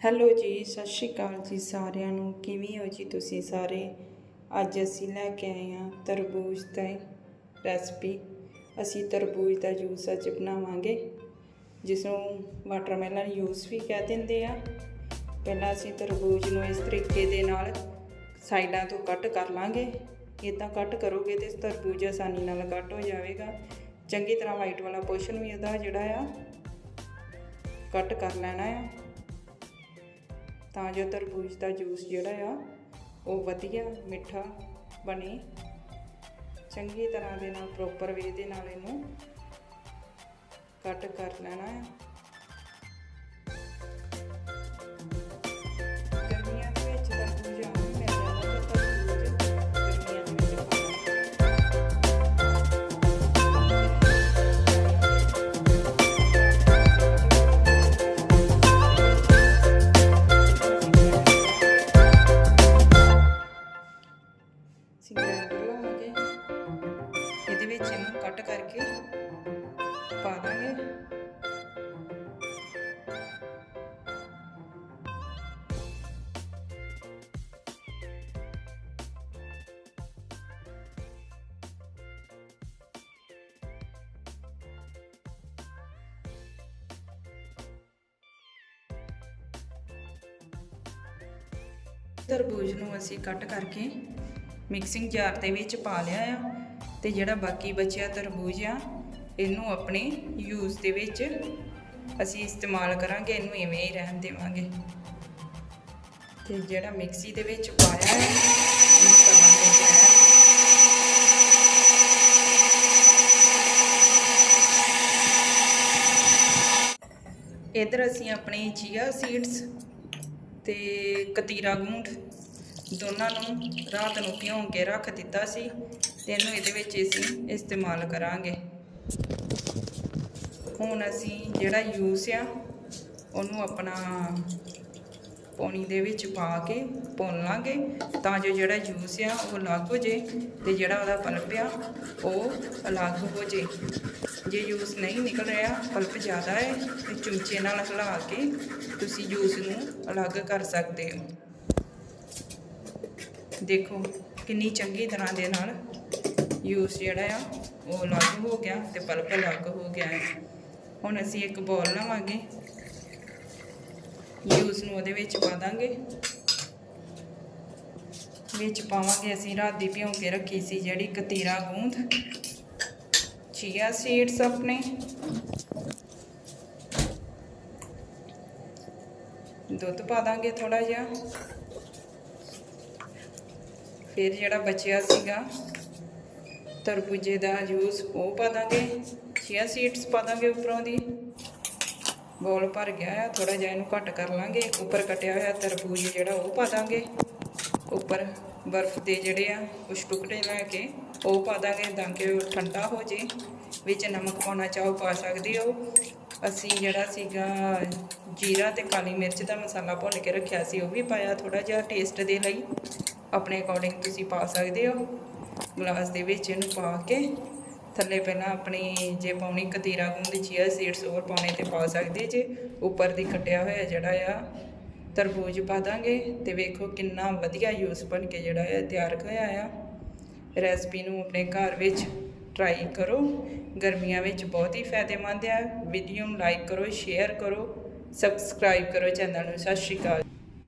Hello ਜੀ, ਸਤਿ ਸ਼੍ਰੀ ਅਕਾਲ ਜੀ ਸਾਰਿਆਂ ਨੂੰ। ਕਿਵੇਂ ਹੋ ਜੀ ਤੁਸੀਂ ਸਾਰੇ? ਅੱਜ ਅਸੀਂ ਲੈ ਕੇ ਆਏ ਹਾਂ ਤਰਬੂਜ ਦੀ ਰੈਸਪੀ। ਅਸੀਂ ਤਰਬੂਜ ਦਾ ਜੂਸ ਅੱਜ ਬਣਾਵਾਂਗੇ ਜਿਸ ਨੂੰ ਵਾਟਰਮੈਲਨ ਜੂਸ ਵੀ ਕਹਿ ਦਿੰਦੇ ਆ। ਪਹਿਲਾਂ ਅਸੀਂ ਤਰਬੂਜ ਨੂੰ ਇਸ ਤਰੀਕੇ ਦੇ ਨਾਲ ਸਾਈਡਾਂ ਤੋਂ ਕੱਟ ਕਰ ਲਾਂਗੇ। ਇਦਾਂ ਕੱਟ ਕਰੋਗੇ ਤੇ ਤਰਬੂਜ ਆਸਾਨੀ ਨਾਲ ਕੱਟ ਹੋ ਜਾਵੇਗਾ। ਚੰਗੀ ਤਰ੍ਹਾਂ ਵਾਈਟ ਵਾਲਾ ਪੋਰਸ਼ਨ ਵੀ ਇਹਦਾ ਜਿਹੜਾ ਆ, ਕੱਟ ਕਰ ਲੈਣਾ ਆ। ਤਾਂ ਜੋ ਤਰਬੂਜ ਦਾ ਜੂਸ ਜਿਹੜਾ ਆ, ਉਹ ਵਧੀਆ, ਮਿੱਠਾ ਬਣੇ। ਚੰਗੀ ਤਰ੍ਹਾਂ ਦੇ ਨਾਲ ਪ੍ਰੋਪਰ ਵੇ ਦੇ ਨਾਲ ਇਹਨੂੰ ਕੱਟ ਕਰ ਲੈਣਾ ਹੈ ਇਹਦੇ ਵਿੱਚ ਇਹਨੂੰ ਕੱਟ ਕਰਕੇ ਪਾ ਦਾਂਗੇ। ਤਰਬੂਜ ਨੂੰ ਅਸੀਂ ਕੱਟ ਕਰਕੇ ਮਿਕਸਿੰਗ ਜਾਰ ਦੇ ਵਿੱਚ ਪਾ ਲਿਆ ਆ। ਤੇ ਜਿਹੜਾ ਬਾਕੀ ਬਚਿਆ ਤਰਬੂਜ ਆ, ਇਹਨੂੰ ਆਪਣੇ ਯੂਜ਼ ਦੇ ਵਿੱਚ ਅਸੀਂ ਇਸਤੇਮਾਲ ਕਰਾਂਗੇ, ਇਹਨੂੰ ਇਵੇਂ ਹੀ ਰਹਿਣ ਦੇਵਾਂਗੇ। ਤੇ ਜਿਹੜਾ ਮਿਕਸੀ ਦੇ ਵਿੱਚ ਪਾਇਆ ਹੈ ਇਹਨੂੰ ਕਰਾਂਗੇ ਗ੍ਰਾਈਂਡ ਇਧਰ ਅਸੀਂ ਆਪਣੇ ਜੀਆ ਸੀਡਸ ਤੇ ਕਤੀਰਾ ਗੂੰਠ ਦੋਨਾਂ ਨੂੰ ਰਾਤ ਨੂੰ ਭਿਉਂ ਕੇ ਰੱਖ ਦਿੱਤਾ ਸੀ। ਤੇ ਇਹਨੂੰ ਇਹਦੇ ਵਿੱਚ ਅਸੀਂ ਇਸਤੇਮਾਲ ਕਰਾਂਗੇ। ਹੁਣ ਅਸੀਂ ਜਿਹੜਾ ਯੂਸ ਆ, ਉਹਨੂੰ ਆਪਣਾ ਪਾਣੀ ਦੇ ਵਿੱਚ ਪਾ ਕੇ ਭੁੰਨ ਲਾਂਗੇ ਤਾਂ ਜੋ ਜਿਹੜਾ ਜੂਸ ਆ, ਉਹ ਅਲੱਗ ਹੋ ਜੇ ਤੇ ਜਿਹੜਾ ਉਹਦਾ ਪਲਪ ਆ, ਉਹ ਅਲੱਗ ਹੋ ਜੇ। ਜੇ ਜੂਸ ਨਹੀਂ ਨਿਕਲ ਰਿਹਾ, ਪਲਪ ਜ਼ਿਆਦਾ ਹੈ, ਤੇ ਚਮਚੇ ਨਾਲ ਹਿਲਾ ਕੇ ਤੁਸੀਂ ਜੂਸ ਨੂੰ ਅਲੱਗ ਕਰ ਸਕਦੇ ਹੋ। ਦੇਖੋ, ਕਿੰਨੀ ਚੰਗੀ ਤਰ੍ਹਾਂ ਦੇ ਨਾਲ ਯੂਸ ਜਿਹੜਾ ਆ, ਉਹ ਅਲੱਗ ਹੋ ਗਿਆ ਤੇ ਪਲਪ ਅਲੱਗ ਹੋ ਗਿਆ ਹੈ ਹੁਣ ਅਸੀਂ ਇੱਕ ਬੋਲ ਲਵਾਂਗੇ। ਜੂਸ ਨੂੰ ਉਹਦੇ ਵਿੱਚ ਪਾ ਦਾਂਗੇ। ਵਿੱਚ ਪਾਵਾਂਗੇ ਅਸੀਂ ਰਾਤ ਦੀ ਭਿਉਂ ਕੇ ਰੱਖੀ ਸੀ ਜਿਹੜੀ ਕਤੀਰਾ ਗੂੰਦ। ਚੀਆ ਸੀਡਸ ਆਪਣੇ। ਦੁੱਧ ਪਾ ਦਾਂਗੇ ਥੋੜਾ ਜਿਹਾ। ਫਿਰ ਜਿਹੜਾ ਬਚਿਆ ਸੀਗਾ ਤਰਬੂਜੇ ਦਾ ਜੂਸ ਉਹ ਪਾ ਦਾਂਗੇ ਚੀਆ ਸੀਡਸ ਪਾ ਦਾਂਗੇ ਉੱਪਰੋਂ ਦੀ। ਬੋਲ ਭਰ ਗਿਆ ਆ ਥੋੜਾ ਜਿਹਾ ਇਹਨੂੰ ਘੱਟ ਕਰ ਲਾਂਗੇ। ਉੱਪਰ ਕਟਿਆ ਹੋਇਆ ਤਰਬੂਜ ਜਿਹੜਾ ਉਹ ਪਾ ਦਾਂਗੇ। ਉੱਪਰ ਬਰਫ਼ ਦੇ ਜਿਹੜੇ ਆ, ਕੁਛ ਟੁਕੜੇ ਲੈ ਕੇ ਉਹ ਪਾ ਦਾਂਗੇ ਤਾਂ ਕਿ ਉਹ ਠੰਡਾ ਹੋ ਜੇ। ਵਿੱਚ ਨਮਕ ਪਾਉਣਾ ਚਾਹੋ ਪਾ ਸਕਦੇ ਹੋ। ਅਸੀਂ ਜਿਹੜਾ ਸੀਗਾ ਜੀਰਾ ਤੇ ਕਾਲੀ ਮਿਰਚ ਦਾ ਮਸਾਲਾ ਭੁੰਨ ਕੇ ਰੱਖਿਆ ਸੀ, ਉਹ ਵੀ ਪਾਇਆ ਥੋੜਾ ਜਿਹਾ ਟੇਸਟ ਦੇ ਲਈ। ਆਪਣੇ ਅਕੋਰਡਿੰਗ ਤੁਸੀਂ ਪਾ ਸਕਦੇ ਹੋ। ਗਲਾਸ ਦੇ ਵਿੱਚ ਇਹਨੂੰ ਪਾ ਕੇ ਥੱਲੇ ਪਹਿਲਾਂ ਆਪਣੀ ਜੇ ਪਾਉਣੀ ਕਤੀਰਾ ਗੁੰਦ ਚੀਆ ਸੀਡਸ ਹੋਰ ਪਾਉਣੇ ਤੇ ਪਾ ਸਕਦੇ ਜੇ। ਉੱਪਰ ਦੀ ਕੱਟਿਆ ਹੋਇਆ ਜਿਹੜਾ ਆ, ਤਰਬੂਜ ਪਾ ਦਾਂਗੇ ਤੇ ਵੇਖੋ ਕਿੰਨਾ ਵਧੀਆ ਯੂਸ ਬਣ ਕੇ ਜਿਹੜਾ ਆ ਤਿਆਰ ਹੋਇਆ ਆ। ਰੈਸਪੀ ਨੂੰ ਆਪਣੇ ਘਰ ਵਿੱਚ ਟਰਾਈ ਕਰੋ। ਗਰਮੀਆਂ ਵਿੱਚ ਬਹੁਤ ਹੀ ਫਾਇਦੇਮੰਦ ਆ। ਵੀਡੀਓ ਨੂੰ ਲਾਈਕ ਕਰੋ ਸ਼ੇਅਰ ਕਰੋ ਸਬਸਕ੍ਰਾਈਬ ਕਰੋ ਚੈਨਲ ਨੂੰ। ਸਤਿ ਸ਼੍ਰੀ ਅਕਾਲ।